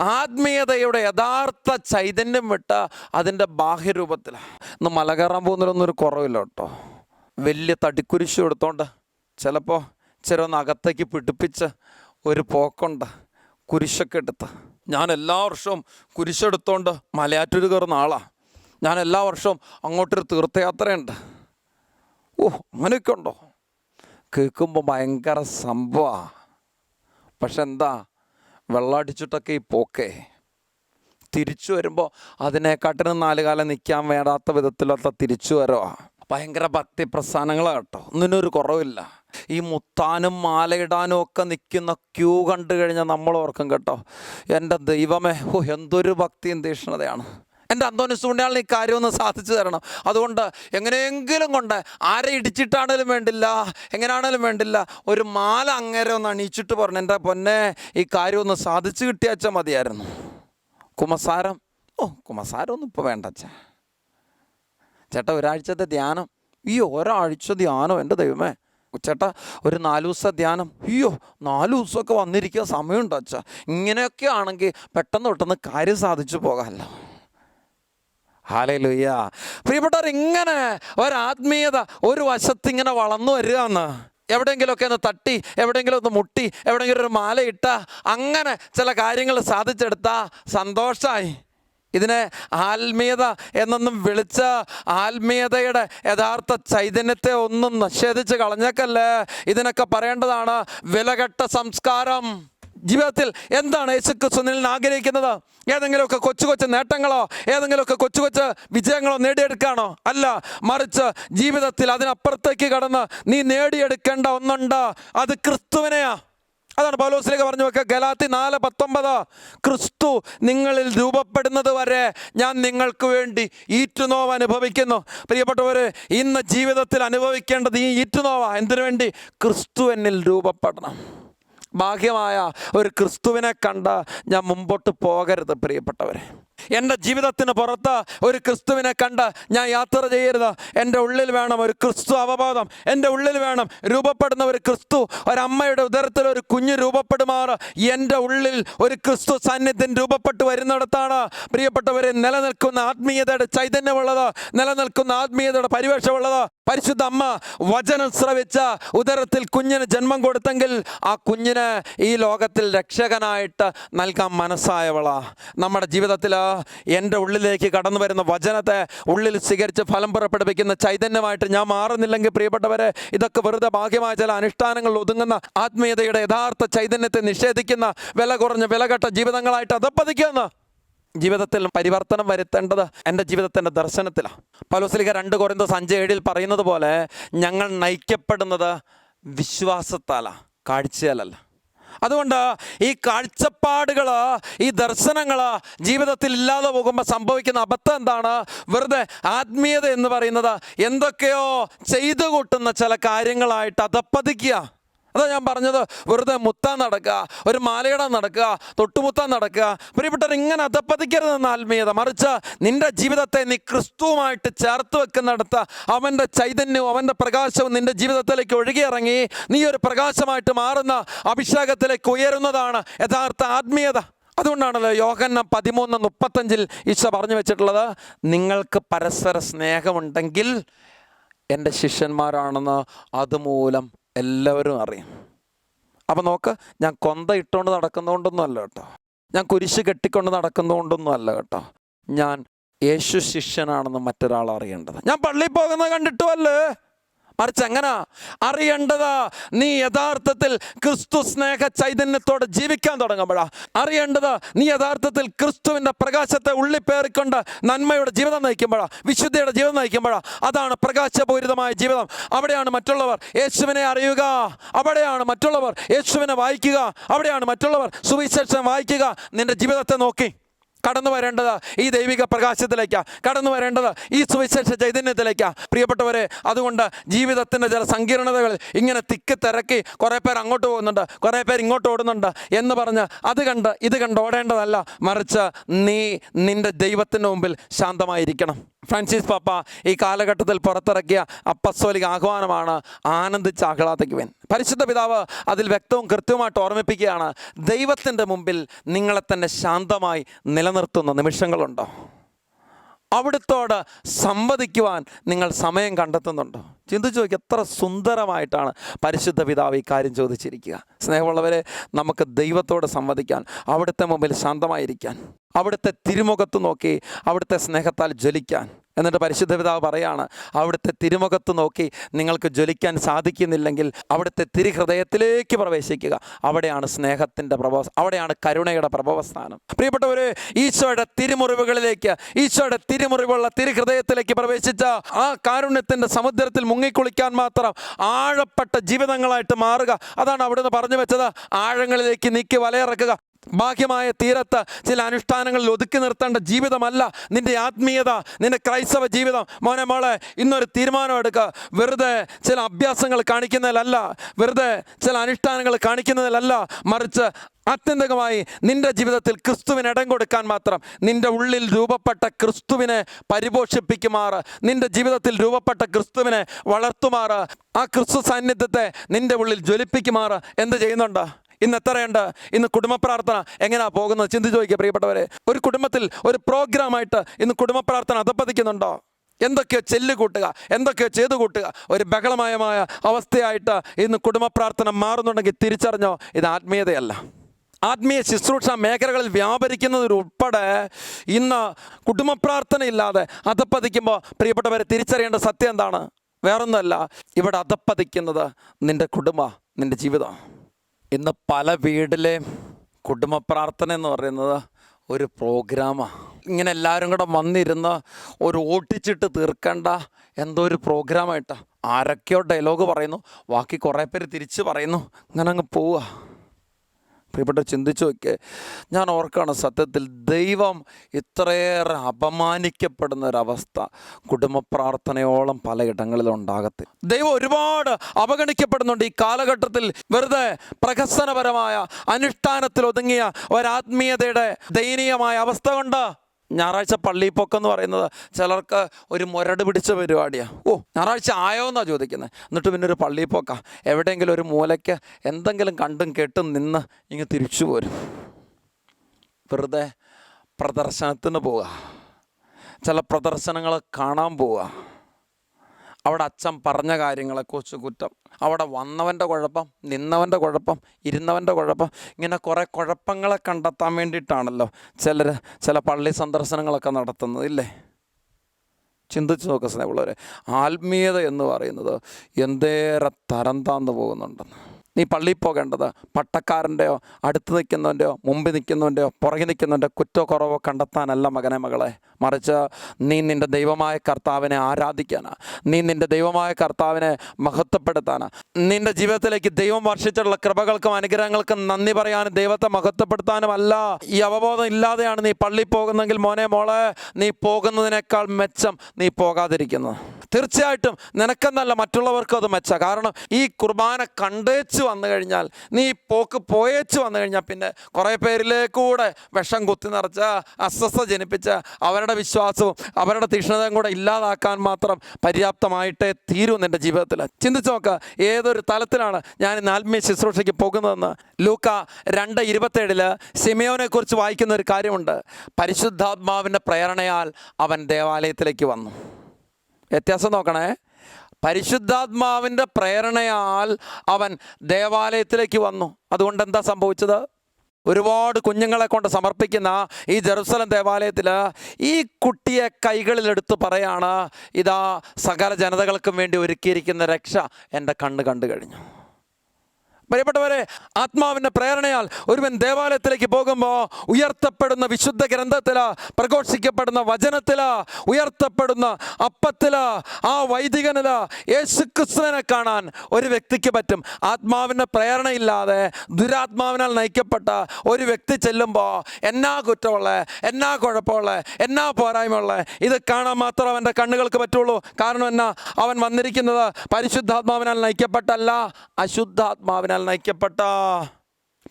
ആത്മീയതയുടെ യഥാർത്ഥ ചൈതന്യം വിട്ട് അതിന്റെ ബാഹ്യരൂപത്തിൽ ഇന്ന് മല കയറാൻ ഒരു കുറവില്ല കേട്ടോ. വലിയ തടിക്കുരിശു എടുത്തോണ്ട് ചിലപ്പോൾ ചില അകത്തേക്ക് പിടിപ്പിച്ച് ഒരു പോക്കുണ്ട്. കുരിശൊക്കെ എടുത്ത്. ഞാൻ എല്ലാ വർഷവും കുരിശെടുത്തോണ്ട് മലയാറ്റൂർ കയറുന്ന ആളാണ് ഞാൻ എല്ലാ വർഷവും അങ്ങോട്ടൊരു തീർത്ഥയാത്രയുണ്ട്. ഓ അങ്ങനെയൊക്കെ ഉണ്ടോ? കേൾക്കുമ്പോൾ ഭയങ്കര സംഭവമാണ് പക്ഷെ എന്താ വെള്ളമടിച്ചിട്ടൊക്കെ ഈ പോക്കേ. തിരിച്ചു വരുമ്പോൾ അതിനെക്കാട്ടിനും നാല് കാലം നിൽക്കാൻ വേണ്ടാത്ത വിധത്തിലൊത്ത തിരിച്ചു വരവാ. ഭയങ്കര ഭക്തി പ്രസ്ഥാനങ്ങളാണ് കേട്ടോ ഒന്നിനൊരു കുറവില്ല. ഈ മുത്താനും മാലയിടാനും ഒക്കെ നിൽക്കുന്ന ക്യൂ കണ്ടു കഴിഞ്ഞാൽ നമ്മൾ ഓർക്കും കേട്ടോ. എന്റെ ദൈവമേ ഓ എന്തൊരു ഭക്തിയും തീക്ഷ്ണതയാണ് എന്റെ അന്തോണിസ് പുണ്യാളിന് ഈ കാര്യം ഒന്ന് സാധിച്ചു തരണം. അതുകൊണ്ട് എങ്ങനെയെങ്കിലും കൊണ്ട് ആരെ ഇടിച്ചിട്ടാണേലും വേണ്ടില്ല എങ്ങനെയാണേലും വേണ്ടില്ല ഒരു മാല അങ്ങേരെ ഒന്ന് അണിയിച്ചിട്ട് പറഞ്ഞു എന്റെ പൊന്നെ ഈ കാര്യം ഒന്ന് സാധിച്ചു കിട്ടിയാച്ചാൽ മതിയായിരുന്നു. കുമസാരം ഓ കുമസാരം ഒന്നും ഇപ്പോൾ വേണ്ട ചേട്ടാ ഒരാഴ്ചത്തെ ധ്യാനം ഈ ഒരാഴ്ച ധ്യാനം എന്റെ ദൈവമേ. ചേട്ടാ ഒരു നാല് ദിവസത്തെ ധ്യാനം. അയ്യോ നാല് ദിവസമൊക്കെ വന്നിരിക്കുക സമയമുണ്ടോ അച്ഛാ? ഇങ്ങനെയൊക്കെ ആണെങ്കിൽ പെട്ടെന്ന് പെട്ടെന്ന് കാര്യം സാധിച്ചു പോകാമല്ലോ. ഹാലേ ലുയ്യ പ്രിയപ്പെട്ടവർ ഇങ്ങനെ ഒരാത്മീയത ഒരു വശത്ത് ഇങ്ങനെ വളർന്നു വരിക എന്ന് എവിടെയെങ്കിലുമൊക്കെ ഒന്ന് തട്ടി എവിടെയെങ്കിലും ഒന്ന് മുട്ടി എവിടെയെങ്കിലും ഒരു മാല ഇട്ട അങ്ങനെ ചില കാര്യങ്ങൾ സാധിച്ചെടുത്താൽ സന്തോഷമായി ഇതിനെ ആത്മീയത എന്നൊന്നും വിളിച്ച ആത്മീയതയുടെ യഥാർത്ഥ ചൈതന്യത്തെ ഒന്നും നിഷേധിച്ച് കളഞ്ഞേക്കല്ലേ? ഇതിനൊക്കെ പറയേണ്ടതാണ് വിലകെട്ട സംസ്കാരം. ജീവിതത്തിൽ എന്താണ് യേശുക്രിസ്തു നിന്നിൽ ആഗ്രഹിക്കുന്നത്? ഏതെങ്കിലുമൊക്കെ കൊച്ചു കൊച്ചു നേട്ടങ്ങളോ ഏതെങ്കിലുമൊക്കെ കൊച്ചു കൊച്ചു വിജയങ്ങളോ നേടിയെടുക്കാണോ അല്ല മറിച്ച് ജീവിതത്തിൽ അതിനപ്പുറത്തേക്ക് കടന്ന് നീ നേടിയെടുക്കേണ്ട ഒന്നുണ്ട്. അത് ക്രിസ്തുവിനെയാ. അതാണ് പൗലോസിലേക്ക് പറഞ്ഞു വെക്കുക ഗലാത്തി നാല് പത്തൊമ്പത് ക്രിസ്തു നിങ്ങളിൽ രൂപപ്പെടുന്നത് വരെ ഞാൻ നിങ്ങൾക്ക് വേണ്ടി ഈറ്റുനോവ് അനുഭവിക്കുന്നു. പ്രിയപ്പെട്ടവര് ഇന്ന് ജീവിതത്തിൽ അനുഭവിക്കേണ്ടത് ഈ ഈറ്റുനോവ. എന്തിനു വേണ്ടി? ക്രിസ്തു എന്നിൽ രൂപപ്പെടണം. ഭാഗ്യമായ ഒരു ക്രിസ്തുവിനെ കണ്ട് ഞാൻ മുമ്പോട്ട് പോകരുത് പ്രിയപ്പെട്ടവരെ. എന്റെ ജീവിതത്തിന് പുറത്ത് ഒരു ക്രിസ്തുവിനെ കണ്ട് ഞാൻ യാത്ര ചെയ്യരുത്. എന്റെ ഉള്ളിൽ വേണം ഒരു ക്രിസ്തു അവബോധം. എന്റെ ഉള്ളിൽ വേണം രൂപപ്പെടുന്ന ഒരു ക്രിസ്തു. ഒരമ്മയുടെ ഉദരത്തിൽ ഒരു കുഞ്ഞ് രൂപപ്പെടുമാറ്. എന്റെ ഉള്ളിൽ ഒരു ക്രിസ്തു സാന്നിധ്യം രൂപപ്പെട്ട് വരുന്നിടത്താണ്. പ്രിയപ്പെട്ടവരെ നിലനിൽക്കുന്ന ആത്മീയതയുടെ ചൈതന്യമുള്ളത്. നിലനിൽക്കുന്ന ആത്മീയതയുടെ പരിവേഷമുള്ളത്. പരിശുദ്ധ അമ്മ വചനം ശ്രവിച്ച ഉദരത്തിൽ കുഞ്ഞിന് ജന്മം കൊടുത്തെങ്കിൽ ആ കുഞ്ഞിന് ഈ ലോകത്തിൽ രക്ഷകനായിട്ട് നൽകാൻ മനസ്സായവളാ. നമ്മുടെ ജീവിതത്തിൽ എന്റെ ഉള്ളിലേക്ക് കടന്നു വരുന്ന വചനത്തെ ഉള്ളിൽ സ്വീകരിച്ച് ഫലം പുറപ്പെടുവിക്കുന്ന ചൈതന്യമായിട്ട് ഞാൻ മാറുന്നില്ലെങ്കിൽ പ്രിയപ്പെട്ടവരെ ഇതൊക്കെ വെറുതെ ഭാഗ്യമായ ചില അനുഷ്ഠാനങ്ങൾ ഒതുങ്ങുന്ന ആത്മീയതയുടെ യഥാർത്ഥ ചൈതന്യത്തെ നിഷേധിക്കുന്ന വില കുറഞ്ഞ വിലകെട്ട ജീവിതങ്ങളായിട്ട് അതപ്പതിക്കുന്ന ജീവിതത്തിൽ പരിവർത്തനം വരുത്തേണ്ടത് എന്റെ ജീവിതത്തിന്റെ ദർശനത്തിലാണ്. പലോസ്ലിക രണ്ട് കുറഞ്ഞ അഞ്ച് ഏഴിൽ പറയുന്നത് പോലെ ഞങ്ങൾ നയിക്കപ്പെടുന്നത് വിശ്വാസത്താലാണ് കാഴ്ചയാലല്ല. അതുകൊണ്ട് ഈ കാഴ്ചപ്പാടുകൾ ഈ ദർശനങ്ങൾ ജീവിതത്തിൽ ഇല്ലാതെ പോകുമ്പോൾ സംഭവിക്കുന്ന അബദ്ധം എന്താണ്? വെറുതെ ആത്മീയത എന്ന് പറയുന്നത് എന്തൊക്കെയോ ചെയ്തു കൂട്ടുന്ന ചില കാര്യങ്ങളായിട്ട് അതപ്പതിക്കുക. അതാ ഞാൻ പറഞ്ഞത് വെറുതെ മുത്താൻ നടക്കുക ഒരു മാലയിടാൻ നടക്കുക തൊട്ടുമുത്താൻ നടക്കുക. പ്രിയപ്പെട്ടവർ ഇങ്ങനെ അതപ്പതിക്കരുതെന്ന ആത്മീയത മറിച്ച് നിന്റെ ജീവിതത്തെ നീ ക്രിസ്തുവുമായിട്ട് ചേർത്ത് വെക്കുന്നിടത്ത് അവന്റെ ചൈതന്യവും അവന്റെ പ്രകാശവും നിന്റെ ജീവിതത്തിലേക്ക് ഒഴുകിയിറങ്ങി നീ ഒരു പ്രകാശമായിട്ട് മാറുന്ന അഭിഷേകത്തിലേക്ക് ഉയരുന്നതാണ് യഥാർത്ഥ ആത്മീയത. അതുകൊണ്ടാണല്ലോ യോഹന്ന പതിമൂന്ന് മുപ്പത്തഞ്ചിൽ ഈശോ പറഞ്ഞു വെച്ചിട്ടുള്ളത് നിങ്ങൾക്ക് പരസ്പര സ്നേഹമുണ്ടെങ്കിൽ എന്റെ ശിഷ്യന്മാരാണെന്ന് അതുമൂലം എല്ലാവരും അറിയും. അപ്പം നോക്ക് ഞാൻ കൊന്ത ഇട്ടുകൊണ്ട് നടക്കുന്നതുകൊണ്ടൊന്നും അല്ല കേട്ടോ. ഞാൻ കുരിശ് കെട്ടിക്കൊണ്ട് നടക്കുന്നതുകൊണ്ടൊന്നും അല്ല കേട്ടോ. ഞാൻ യേശു ശിഷ്യനാണെന്ന് മറ്റൊരാൾ അറിയേണ്ടത് ഞാൻ പള്ളിയിൽ പോകുന്നത് കണ്ടിട്ടുമല്ലേ മറിച്ച് എങ്ങനാ അറിയേണ്ടത് നീ യഥാർത്ഥത്തിൽ ക്രിസ്തു സ്നേഹ ചൈതന്യത്തോടെ ജീവിക്കാൻ തുടങ്ങുമ്പോഴാ. അറിയേണ്ടത് നീ യഥാർത്ഥത്തിൽ ക്രിസ്തുവിന്റെ പ്രകാശത്തെ ഉള്ളിപ്പേറിക്കൊണ്ട് നന്മയുടെ ജീവിതം നയിക്കുമ്പോഴാ വിശുദ്ധിയുടെ ജീവിതം നയിക്കുമ്പോഴാ. അതാണ് പ്രകാശപൂരിതമായ ജീവിതം. അവിടെയാണ് മറ്റുള്ളവർ. യേശുവിനെ അറിയുക. അവിടെയാണ് മറ്റുള്ളവർ. യേശുവിനെ വായിക്കുക. അവിടെയാണ് മറ്റുള്ളവർ. സുവിശേഷം വായിക്കുക. നിന്റെ ജീവിതത്തെ നോക്കി. കടന്നു വരേണ്ടത് ഈ ദൈവിക പ്രകാശത്തിലേക്ക്. കടന്നു വരേണ്ടത് ഈ സുവിശേഷ ചൈതന്യത്തിലേക്കാണ് പ്രിയപ്പെട്ടവരെ അതുകൊണ്ട് ജീവിതത്തിന്റെ ചില സങ്കീർണതകൾ ഇങ്ങനെ തിക്കി തിരക്കി കുറേ പേർ അങ്ങോട്ട് പോകുന്നുണ്ട് കുറേ പേർ ഇങ്ങോട്ട് ഓടുന്നുണ്ട് എന്ന് പറഞ്ഞ് അത് കണ്ട് ഇത് കണ്ട് ഓടേണ്ടതല്ല. മറിച്ച് നീ നിന്റെ ദൈവത്തിന്റെ മുമ്പിൽ ശാന്തമായിരിക്കണം. ഫ്രാൻസിസ് പാപ്പ ഈ കാലഘട്ടത്തിൽ പുറത്തിറക്കിയ അപ്പസ്തോലിക ആഹ്വാനമാണ് ആനന്ദിച്ച് ആഹ്ലാദിക്കുവാൻ പരിശുദ്ധ പിതാവ് അതിൽ വ്യക്തവും കൃത്യവുമായിട്ട് ഓർമ്മിപ്പിക്കുകയാണ് ദൈവത്തിന്റെ മുമ്പിൽ നിങ്ങളെ തന്നെ ശാന്തമായി നിലനിർത്തുന്ന നിമിഷങ്ങളുണ്ടോ? അവിടുത്തോട് സംവദിക്കുവാൻ നിങ്ങൾ സമയം കണ്ടെത്തുന്നുണ്ടോ? ചിന്തിച്ചു നോക്കി എത്ര സുന്ദരമായിട്ടാണ് പരിശുദ്ധ പിതാവ് ഇക്കാര്യം കാര്യം ചോദിച്ചിരിക്കുക. സ്നേഹമുള്ളവരെ നമുക്ക് ദൈവത്തോട് സംവദിക്കാൻ അവിടുത്തെ മുമ്പിൽ ശാന്തമായിരിക്കാൻ അവിടുത്തെ തിരുമുഖത്ത് നോക്കി അവിടുത്തെ സ്നേഹത്താൽ ജ്വലിക്കാൻ എന്നിട്ട് പരിശുദ്ധ പിതാവ് പറയാണ് അവിടുത്തെ തിരുമുഖത്ത് നോക്കി നിങ്ങൾക്ക് ജ്വലിക്കാൻ സാധിക്കുന്നില്ലെങ്കിൽ അവിടുത്തെ തിരുഹൃദയത്തിലേക്ക് പ്രവേശിക്കുക. അവിടെയാണ് സ്നേഹത്തിന്റെ പ്രഭവ അവിടെയാണ് കരുണയുടെ പ്രഭവസ്ഥാനം. പ്രിയപ്പെട്ടവര് ഈശോയുടെ തിരുമുറിവുകളിലേക്ക് ഈശോയുടെ തിരുമുറിവുള്ള തിരുഹൃദയത്തിലേക്ക് പ്രവേശിച്ച ആ കാരുണ്യത്തിന്റെ സമുദ്രത്തിൽ മുങ്ങിക്കുളിക്കാൻ മാത്രം ആഴപ്പെട്ട ജീവിതങ്ങളായിട്ട് മാറുക. അതാണ് അവിടുന്ന് പറഞ്ഞു വെച്ചത്. ആഴങ്ങളിലേക്ക് നീക്കി വലയിറക്കുക. ബാഹ്യമായ തീരത്ത് ചില അനുഷ്ഠാനങ്ങളിൽ ഒതുക്കി നിർത്തേണ്ട ജീവിതമല്ല നിന്റെ ആത്മീയത നിന്റെ ക്രൈസ്തവ ജീവിതം. മോനെ മോളെ ഇന്നൊരു തീരുമാനം എടുക്കുക വെറുതെ ചില അഭ്യാസങ്ങൾ കാണിക്കുന്നതിലല്ല വെറുതെ ചില അനുഷ്ഠാനങ്ങൾ കാണിക്കുന്നതിലല്ല മറിച്ച് ആത്യന്തികമായി നിന്റെ ജീവിതത്തിൽ ക്രിസ്തുവിന് ഇടം കൊടുക്കാൻ മാത്രം നിന്റെ ഉള്ളിൽ രൂപപ്പെട്ട ക്രിസ്തുവിനെ പരിപോഷിപ്പിക്കുമാറ്. നിന്റെ ജീവിതത്തിൽ രൂപപ്പെട്ട ക്രിസ്തുവിനെ വളർത്തുമാറ്. ആ ക്രിസ്തു സാന്നിധ്യത്തെ നിന്റെ ഉള്ളിൽ ജ്വലിപ്പിക്കുമാറ്. എന്ത് ചെയ്യുന്നുണ്ട്? ഇന്ന് എത്രയുണ്ട്? ഇന്ന് കുടുംബ പ്രാർത്ഥന എങ്ങനെയാ പോകുന്നത്? ചിന്തിച്ചു നോക്കിയ പ്രിയപ്പെട്ടവരെ. ഒരു കുടുംബത്തിൽ ഒരു പ്രോഗ്രാമായിട്ട് ഇന്ന് കുടുംബ പ്രാർത്ഥന അധപ്പതിക്കുന്നുണ്ടോ? എന്തൊക്കെയോ ചെല്ല് കൂട്ടുക എന്തൊക്കെയോ ചെയ്തു കൂട്ടുക. ഒരു ബഹളമയമായ അവസ്ഥയായിട്ട് ഇന്ന് കുടുംബ പ്രാർത്ഥന മാറുന്നുണ്ടെങ്കിൽ തിരിച്ചറിഞ്ഞോ ഇത് ആത്മീയതയല്ല. ആത്മീയ ശുശ്രൂഷ മേഖലകളിൽ വ്യാപരിക്കുന്നതിലുൾപ്പെടെ ഇന്ന് കുടുംബ പ്രാർത്ഥനയില്ലാതെ അധപ്പതിക്കുമ്പോൾ പ്രിയപ്പെട്ടവരെ തിരിച്ചറിയേണ്ട സത്യം എന്താണ്? വേറൊന്നുമല്ല. ഇവിടെ അധപ്പതിക്കുന്നത് നിന്റെ കുടുംബ നിന്റെ ജീവിതം. ഇന്ന് പല വീട്ടിലെ കുടുംബ പ്രാർത്ഥന എന്ന് പറയുന്നത് ഒരു പ്രോഗ്രാമാണ് ഇങ്ങനെ എല്ലാവരും കൂടെ വന്നിരുന്ന് ഒരു ഓട്ടിച്ചിട്ട് തീർക്കേണ്ട എന്തോ ഒരു പ്രോഗ്രാമായിട്ടാണ് ആരൊക്കെയോ ഡയലോഗ് പറയുന്നു. ബാക്കി കുറേ പേര് തിരിച്ച് പറയുന്നു. അങ്ങനെ അങ്ങ് പോവുക പ്രിയപ്പെട്ട ചിന്തിച്ചു നോക്കിയേ. ഞാൻ ഓർക്കാണ് സത്യത്തിൽ ദൈവം ഇത്രയേറെ അപമാനിക്കപ്പെടുന്ന ഒരവസ്ഥ കുടുംബ പ്രാർത്ഥനയോളം പലയിടങ്ങളിലും ഉണ്ടാകത്തില്ല ദൈവം ഒരുപാട് അവഗണിക്കപ്പെടുന്നുണ്ട് ഈ കാലഘട്ടത്തിൽ വെറുതെ പ്രഹസനപരമായ അനുഷ്ഠാനത്തിൽ ഒതുങ്ങിയ ഒരാത്മീയതയുടെ ദയനീയമായ അവസ്ഥ കൊണ്ട്. ഞായറാഴ്ച പള്ളിപ്പൊക്കം എന്ന് പറയുന്നത് ചിലർക്ക് ഒരു മുരട് പിടിച്ച പരിപാടിയാണ് ഓ ഞായറാഴ്ച ആയോ എന്നാണ് ചോദിക്കുന്നത് എന്നിട്ട് പിന്നെ ഒരു പള്ളിപ്പൊക്ക. എവിടെയെങ്കിലും ഒരു മൂലയ്ക്ക് എന്തെങ്കിലും കണ്ടും കേട്ടും നിന്ന് ഇങ്ങ് തിരിച്ചു പോരും. വെറുതെ പ്രദർശനത്തിന് പോവുക ചില പ്രദർശനങ്ങൾ കാണാൻ പോവുക അവിടെ അച്ഛൻ പറഞ്ഞ കാര്യങ്ങളെക്കുറിച്ച് കുറ്റം. അവിടെ വന്നവന്റെ കുഴപ്പം നിന്നവന്റെ കുഴപ്പം ഇരുന്നവന്റെ കുഴപ്പം ഇങ്ങനെ കുറേ കുഴപ്പങ്ങളെ കണ്ടെത്താൻ വേണ്ടിയിട്ടാണല്ലോ ചിലർ ചില പള്ളി സന്ദർശനങ്ങളൊക്കെ നടത്തുന്നത് ഇല്ലേ? ചിന്തിച്ച് നോക്കുക സ്നേഹമുള്ളവരെ. ആത്മീയത എന്ന് പറയുന്നത് എന്തേറെ തരം താന്ന് പോകുന്നുണ്ടെന്ന്. നീ പള്ളിയിൽ പോകേണ്ടത് പട്ടക്കാരന്റെയോ അടുത്ത് നിൽക്കുന്നവന്റെയോ മുമ്പിൽ നിൽക്കുന്നവന്റെയോ പുറകിൽ നിൽക്കുന്നവന്റെ കുറ്റോ കുറവോ കണ്ടെത്താനല്ല മകനെ മകളെ. മറിച്ച് നീ നിന്റെ ദൈവമായ കർത്താവിനെ ആരാധിക്കാനാ. നീ നിന്റെ ദൈവമായ കർത്താവിനെ മഹത്വപ്പെടുത്താനാ. നിന്റെ ജീവിതത്തിലേക്ക് ദൈവം വർഷിച്ചിട്ടുള്ള കൃപകൾക്കും അനുഗ്രഹങ്ങൾക്കും നന്ദി പറയാനും ദൈവത്തെ മഹത്വപ്പെടുത്താനും അല്ല. ഈ അവബോധം ഇല്ലാതെയാണ് നീ പള്ളിയിൽ പോകുന്നെങ്കിൽ മോനെ മോളെ നീ പോകുന്നതിനേക്കാൾ മെച്ചം നീ പോകാതിരിക്കുന്നത് തീർച്ചയായിട്ടും നിനക്കെന്നല്ല മറ്റുള്ളവർക്കും അത് മെച്ച. കാരണം ഈ കുർബാന കണ്ടേച്ച് വന്നു കഴിഞ്ഞാൽ നീ പോക്ക് പോയേച്ച് വന്നു കഴിഞ്ഞാൽ പിന്നെ കുറേ പേരിലേക്കൂടെ വിഷം കുത്തി നിറച്ച അസ്വസ്ഥ ജനിപ്പിച്ച അവരുടെ വിശ്വാസവും അവരുടെ തീക്ഷ്ണതയും കൂടെ ഇല്ലാതാക്കാൻ മാത്രം പര്യാപ്തമായിട്ടേ തീരൂ നിന്റെ ജീവിതത്തിൽ. ചിന്തിച്ച് നോക്കുക ഏതൊരു തലത്തിലാണ് ഞാൻ ഇന്ന് ആത്മീയ ശുശ്രൂഷയ്ക്ക് പോകുന്നതെന്ന്. ലൂക്ക രണ്ട് ഇരുപത്തേഴിൽ സിമയോനെക്കുറിച്ച് വായിക്കുന്ന ഒരു കാര്യമുണ്ട്. പരിശുദ്ധാത്മാവിന്റെ പ്രേരണയാൽ അവൻ ദേവാലയത്തിലേക്ക് വന്നു. വ്യത്യാസം നോക്കണേ. പരിശുദ്ധാത്മാവിന്റെ പ്രേരണയാൽ അവൻ ദേവാലയത്തിലേക്ക് വന്നു. അതുകൊണ്ട് എന്താ സംഭവിച്ചത്? ഒരുപാട് കുഞ്ഞുങ്ങളെ കൊണ്ട് സമർപ്പിക്കുന്ന ഈ ജെറുസലം ദേവാലയത്തിൽ ഈ കുട്ടിയെ കൈകളിലെടുത്ത് പറയാണ് ഇതാ സകല ജനതകൾക്കും വേണ്ടി ഒരുക്കിയിരിക്കുന്ന രക്ഷ എന്റെ കണ്ണ് കണ്ടു കഴിഞ്ഞു. പ്രിയപ്പെട്ടവരെ ആത്മാവിന്റെ പ്രേരണയാൽ ഒരുവൻ ദേവാലയത്തിലേക്ക് പോകുമ്പോൾ ഉയർത്തപ്പെടുന്ന വിശുദ്ധ ഗ്രന്ഥത്തിൽ പ്രഘോഷിക്കപ്പെടുന്ന വചനത്തിൽ ഉയർത്തപ്പെടുന്ന അപ്പത്തിൽ ആ വൈദികനിൽ യേശുക്രിസ്തുവിനെ കാണാൻ ഒരു വ്യക്തിക്ക് പറ്റും. ആത്മാവിന്റെ പ്രേരണയില്ലാതെ ദുരാത്മാവിനാൽ നയിക്കപ്പെട്ട ഒരു വ്യക്തി ചെല്ലുമ്പോൾ എന്നാ കുറ്റമുള്ള എന്നാ കുഴപ്പമുള്ള എന്നാ പോരായ്മയുള്ള ഇത് കാണാൻ മാത്രം അവന്റെ കണ്ണുകൾക്ക് പറ്റുള്ളൂ. കാരണം എന്നാ? അവൻ വന്നിരിക്കുന്നത് പരിശുദ്ധാത്മാവിനാൽ നയിക്കപ്പെട്ടല്ല അശുദ്ധാത്മാവിനാൽ നയിക്കപ്പെട്ട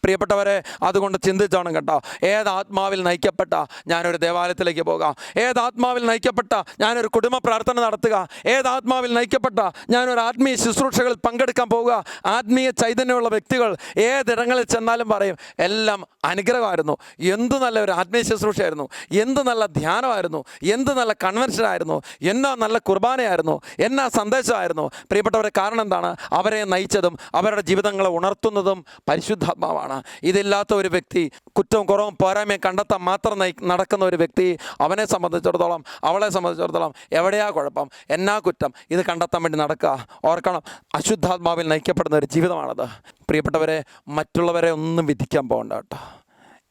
പ്രിയപ്പെട്ടവരെ അതുകൊണ്ട് ചിന്തിച്ചാണ് കേട്ടോ. ഏത് ആത്മാവിൽ നയിക്കപ്പെട്ട ഞാനൊരു ദേവാലയത്തിലേക്ക് പോകാം. ഏത് ആത്മാവിൽ നയിക്കപ്പെട്ട ഞാനൊരു കുടുംബ പ്രാർത്ഥന നടത്തുക. ഏത് ആത്മാവിൽ നയിക്കപ്പെട്ട ഞാനൊരു ആത്മീയ ശുശ്രൂഷകളിൽ പങ്കെടുക്കാൻ പോവുക ആത്മീയ ചൈതന്യമുള്ള വ്യക്തികൾ ഏതിടങ്ങളിൽ ചെന്നാലും പറയും എല്ലാം അനുഗ്രഹമായിരുന്നു. എന്ത് നല്ല ഒരു ആത്മീയ ശുശ്രൂഷയായിരുന്നു. എന്ത് നല്ല ധ്യാനമായിരുന്നു. എന്ത് നല്ല കൺവെൻഷനായിരുന്നു. എന്നാ നല്ല കുർബാനയായിരുന്നു. എന്നാ സന്ദേശമായിരുന്നു. പ്രിയപ്പെട്ടവരെ കാരണം എന്താണ്? അവരെ നയിച്ചതും അവരുടെ ജീവിതങ്ങളെ ഉണർത്തുന്നതും പരിശുദ്ധാത്മാവാണ്. ഇതില്ലാത്ത ഒരു വ്യക്തി കുറ്റവും കുറവും പോരായ്മയും കണ്ടെത്താൻ മാത്രം നടക്കുന്ന ഒരു വ്യക്തി അവനെ സംബന്ധിച്ചിടത്തോളം അവളെ സംബന്ധിച്ചിടത്തോളം എവിടെയാ കുഴപ്പം? എന്നാ കുറ്റം? ഇത് കണ്ടെത്താൻ വേണ്ടി നടക്കുക. ഓർക്കണം അശുദ്ധാത്മാവിൽ നയിക്കപ്പെടുന്ന ഒരു ജീവിതമാണത്. പ്രിയപ്പെട്ടവരെ മറ്റുള്ളവരെ ഒന്നും വിധിക്കാൻ പോകണ്ട കേട്ടോ.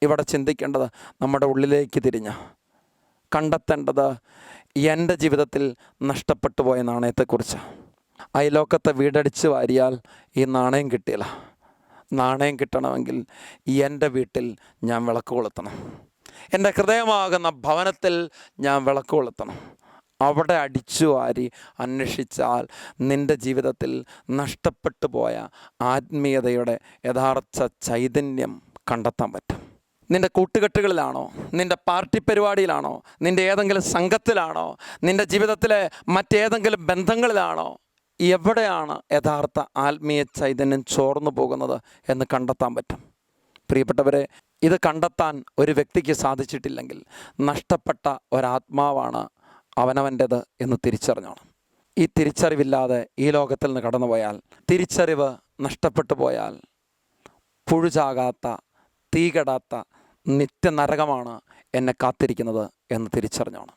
ഇവിടെ ചിന്തിക്കേണ്ടത് നമ്മുടെ ഉള്ളിലേക്ക് തിരിഞ്ഞ. കണ്ടെത്തേണ്ടത് എന്റെ ജീവിതത്തിൽ നഷ്ടപ്പെട്ടു പോയ നാണയത്തെക്കുറിച്ച്. അയലോക്കത്തെ വീടടിച്ച് വാരിയാൽ ഈ നാണയം കിട്ടിയില്ല. നാണയം കിട്ടണമെങ്കിൽ എന്റെ വീട്ടിൽ ഞാൻ വിളക്ക് കൊളുത്തണം. എന്റെ ഹൃദയമാകുന്ന ഭവനത്തിൽ ഞാൻ വിളക്ക് കൊളുത്തണം. അവിടെ അടിച്ചു വാരി അന്വേഷിച്ചാൽ നിന്റെ ജീവിതത്തിൽ നഷ്ടപ്പെട്ടു പോയ ആത്മീയതയുടെ യഥാർത്ഥ ചൈതന്യം കണ്ടെത്താൻ പറ്റും. നിന്റെ കൂട്ടുകെട്ടുകളിലാണോ? നിന്റെ പാർട്ടി പരിപാടിയിലാണോ? നിന്റെ ഏതെങ്കിലും സംഘത്തിലാണോ? നിന്റെ ജീവിതത്തിലെ മറ്റേതെങ്കിലും ബന്ധങ്ങളിലാണോ? എവിടെയാണ് യഥാർത്ഥ ആത്മീയ ചൈതന്യം ചോർന്നു പോകുന്നത് എന്ന് കണ്ടെത്താൻ പറ്റും? പ്രിയപ്പെട്ടവരെ ഇത് കണ്ടെത്താൻ ഒരു വ്യക്തിക്ക് സാധിച്ചിട്ടില്ലെങ്കിൽ നഷ്ടപ്പെട്ട ഒരാത്മാവാണ് അവനവന്റേത് എന്ന് തിരിച്ചറിഞ്ഞോണം. ഈ തിരിച്ചറിവില്ലാതെ ഈ ലോകത്തിൽ നിന്ന് കടന്നുപോയാൽ തിരിച്ചറിവ് നഷ്ടപ്പെട്ടു പോയാൽ പുഴുചാകാത്ത തീകടാത്ത നിത്യനരകമാണ് എന്നെ കാത്തിരിക്കുന്നത് എന്ന് തിരിച്ചറിഞ്ഞോണം.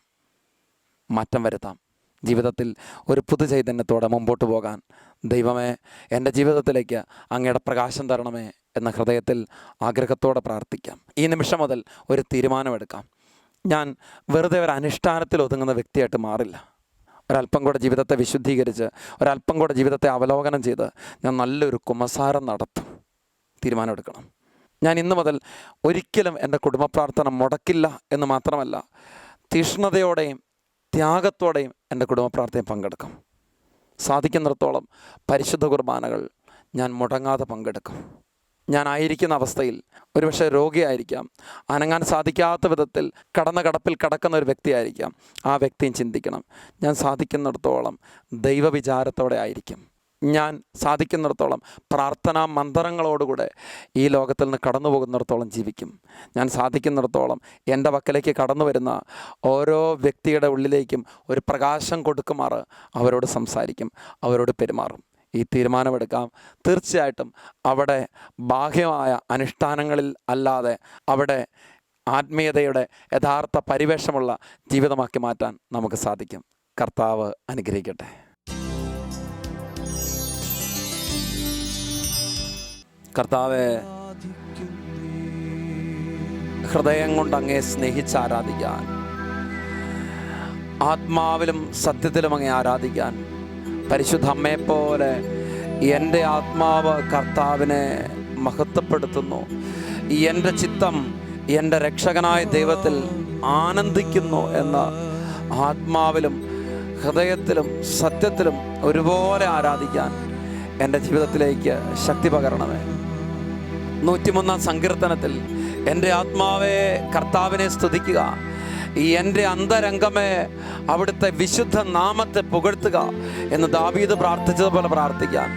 മാറ്റം വരുത്താം. ജീവിതത്തിൽ ഒരു പുതുചൈതന്യത്തോടെ മുമ്പോട്ട് പോകാൻ. ദൈവമേ എന്റെ ജീവിതത്തിലേക്ക് അങ്ങയുടെ പ്രകാശം തരണമേ എന്ന ഹൃദയത്തിൽ ആഗ്രഹത്തോടെ പ്രാർത്ഥിക്കാം. ഈ നിമിഷം മുതൽ ഒരു തീരുമാനമെടുക്കാം. ഞാൻ വെറുതെ ഒരു അനുഷ്ഠാനത്തിൽ ഒതുങ്ങുന്ന വ്യക്തിയായിട്ട് മാറില്ല. ഒരല്പം കൂടെ ജീവിതത്തെ വിശുദ്ധീകരിച്ച് ഒരല്പം കൂടെ ജീവിതത്തെ അവലോകനം ചെയ്ത് ഞാൻ നല്ലൊരു കുമസാരം നടത്തും. തീരുമാനമെടുക്കണം. ഞാൻ ഇന്ന് മുതൽ ഒരിക്കലും എന്റെ കുടുംബ പ്രാർത്ഥന മുടക്കില്ല എന്ന് മാത്രമല്ല തീഷ്ണതയോടെയും ത്യാഗത്തോടെയും എന്റെ കുടുംബ പ്രാർത്ഥനയിൽ പങ്കെടുക്കും. സാധിക്കുന്നിടത്തോളം പരിശുദ്ധ കുർബാനകൾ ഞാൻ മുടങ്ങാതെ പങ്കെടുക്കും. ഞാൻ ആയിരിക്കുന്ന അവസ്ഥയിൽ ഒരുപക്ഷെ രോഗിയായിരിക്കാം. അനങ്ങാൻ സാധിക്കാത്ത വിധത്തിൽ കടന്ന കടപ്പിൽ കടക്കുന്ന ഒരു വ്യക്തിയായിരിക്കാം. ആ വ്യക്തിയും ചിന്തിക്കണം. ഞാൻ സാധിക്കുന്നിടത്തോളം ദൈവവിചാരത്തോടെ ആയിരിക്കും. ഞാൻ സാധിക്കുന്നിടത്തോളം പ്രാർത്ഥനാ മന്ത്രങ്ങളോടുകൂടെ ഈ ലോകത്തിൽ നിന്ന് കടന്നു പോകുന്നിടത്തോളം ജീവിക്കും. ഞാൻ സാധിക്കുന്നിടത്തോളം എന്റെ പക്കലേക്ക് കടന്നു വരുന്ന ഓരോ വ്യക്തിയുടെ ഉള്ളിലേക്കും ഒരു പ്രകാശം കൊടുക്കുമാറ് അവരോട് സംസാരിക്കും അവരോട് പെരുമാറും. ഈ തീരുമാനമെടുക്കാം. തീർച്ചയായിട്ടും അവിടെ ബാഹ്യമായ അനുഷ്ഠാനങ്ങളിൽ അല്ലാതെ അവിടെ ആത്മീയതയുടെ യഥാർത്ഥ പരിവേഷമുള്ള ജീവിതമാക്കി മാറ്റാൻ നമുക്ക് സാധിക്കും. കർത്താവ് അനുഗ്രഹിക്കട്ടെ. കർത്താവെ ഹൃദയം കൊണ്ട് അങ്ങേ സ്നേഹിച്ച് ആരാധിക്കാൻ ആത്മാവിലും സത്യത്തിലും അങ്ങേ ആരാധിക്കാൻ പരിശുദ്ധ അമ്മയെപ്പോലെ എന്റെ ആത്മാവ് കർത്താവിനെ മഹത്വപ്പെടുത്തുന്നു. എന്റെ ചിത്തം എന്റെ രക്ഷകനായ ദൈവത്തിൽ ആനന്ദിക്കുന്നു എന്ന് ആത്മാവിലും ഹൃദയത്തിലും സത്യത്തിലും ഒരുപോലെ ആരാധിക്കാൻ എന്റെ ജീവിതത്തിലേക്ക് ശക്തി പകരണമേ. നൂറ്റിമൂന്നാം സങ്കീർത്തനത്തിൽ എന്റെ ആത്മാവെ കർത്താവിനെ സ്തുതിക്കുക. ഈ എന്റെ അന്തരംഗമേ അവിടുത്തെ വിശുദ്ധ നാമത്തെ പുകഴ്ത്തുക എന്ന് ദാവീദ് പ്രാർത്ഥിച്ചതുപോലെ പ്രാർത്ഥിക്കാൻ.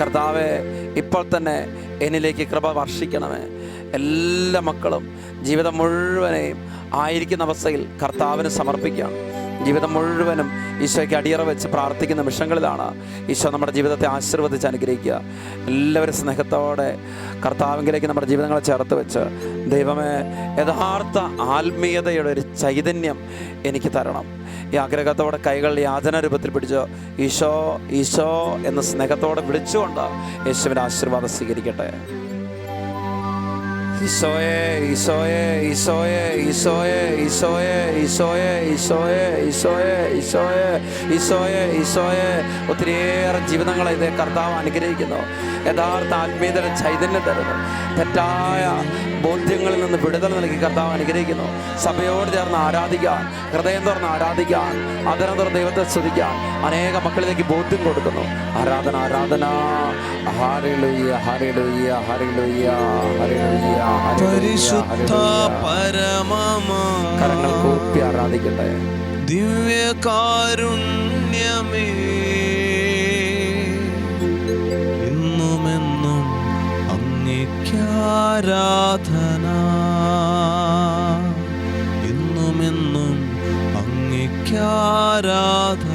കർത്താവെ ഇപ്പോൾ തന്നെ എന്നിലേക്ക് കൃപ വർഷിക്കണമേ. എല്ലാ മക്കളും ജീവിതം മുഴുവനെയും ആയിരിക്കുന്ന അവസ്ഥയിൽ കർത്താവിന് സമർപ്പിക്കാം. ജീവിതം മുഴുവനും ഈശോയ്ക്ക് അടിയറ വെച്ച് പ്രാർത്ഥിക്കുന്ന നിമിഷങ്ങളിലാണ് ഈശോ നമ്മുടെ ജീവിതത്തെ ആശീർവദിച്ച് അനുഗ്രഹിക്കുക. എല്ലാവരും സ്നേഹത്തോടെ കർത്താവിംഗിലേക്ക് നമ്മുടെ ജീവിതങ്ങളെ ചേർത്ത് വെച്ച് ദൈവമേ യഥാർത്ഥ ആത്മീയതയുടെ ഒരു ചൈതന്യം എനിക്ക് തരണം. ഈ ആഗ്രഹത്തോടെ കൈകൾ യാതന രൂപത്തിൽ പിടിച്ച് ഈശോ ഈശോ എന്ന് സ്നേഹത്തോടെ വിളിച്ചുകൊണ്ട് യേശുവിന്റെ ആശീർവാദം സ്വീകരിക്കട്ടെ. ഈശോയെ ഈശോയെ ഈശോയെ ഈശോയെ ഈശോയെ ഈശോയെ ഈശോയെ ഈശോയെ ഈശോയെ ഈശോയെ ഈശോയെ ഒത്തിരിയേറെ ജീവിതങ്ങളെ ഇതേ കർത്താവ് അനുഗ്രഹിക്കുന്നു യഥാർത്ഥ ആത്മീയതയുടെ ചൈതന്യം തരുന്നു തെറ്റായ ബോധ്യങ്ങളിൽ നിന്ന് വിടുതൽ നൽകി കർത്താവ് അനുഗ്രഹിക്കുന്നു സഭയോട് ചേർന്ന് ആരാധിക്കാൻ ഹൃദയം തുറന്ന് ആരാധിക്കാൻ അതരം തുറന്ന് ദൈവത്തെ സ്തുതിക്കാൻ അനേക മക്കളിലേക്ക് ബോധ്യം കൊടുക്കുന്നു ആരാധന ആരാധന ഹരിലുയ്യ ഹരിലുയ്യ ഹരിലുയ്യ ഹാരലുയ്യ
പരിശുദ്ധ പരമമാ
കരങ്ങൾ കൂപ്പി ആരാധിക്കട്ടെ.
ദിവ്യകാരുണ്യമേ. ഇന്നുമെന്നും അങ്ങേക്കാരാധന ഇന്നുമെന്നും അങ്ങേക്കാരാധന